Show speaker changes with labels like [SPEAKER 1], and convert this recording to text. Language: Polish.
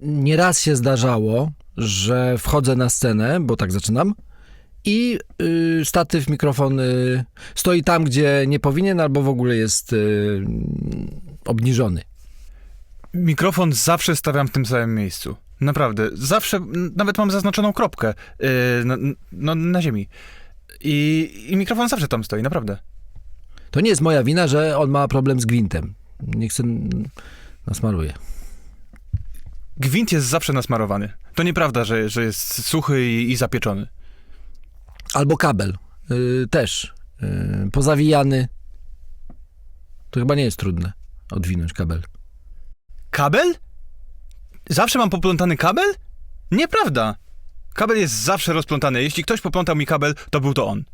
[SPEAKER 1] nieraz się zdarzało, że wchodzę na scenę, bo tak zaczynam, i y, statyw, mikrofon y, stoi tam, gdzie nie powinien, albo w ogóle jest y, obniżony.
[SPEAKER 2] Mikrofon zawsze stawiam w tym samym miejscu. Naprawdę. Zawsze, nawet mam zaznaczoną kropkę yy, na, no, na ziemi. I, I mikrofon zawsze tam stoi, naprawdę.
[SPEAKER 1] To nie jest moja wina, że on ma problem z gwintem. Niech syn nasmaruje.
[SPEAKER 2] Gwint jest zawsze nasmarowany. To nieprawda, że, że jest suchy i, i zapieczony.
[SPEAKER 1] Albo kabel. Y, też. Y, pozawijany. To chyba nie jest trudne. Odwinąć kabel.
[SPEAKER 2] Kabel? Zawsze mam poplątany kabel? Nieprawda. Kabel jest zawsze rozplątany. Jeśli ktoś poplątał mi kabel, to był to on.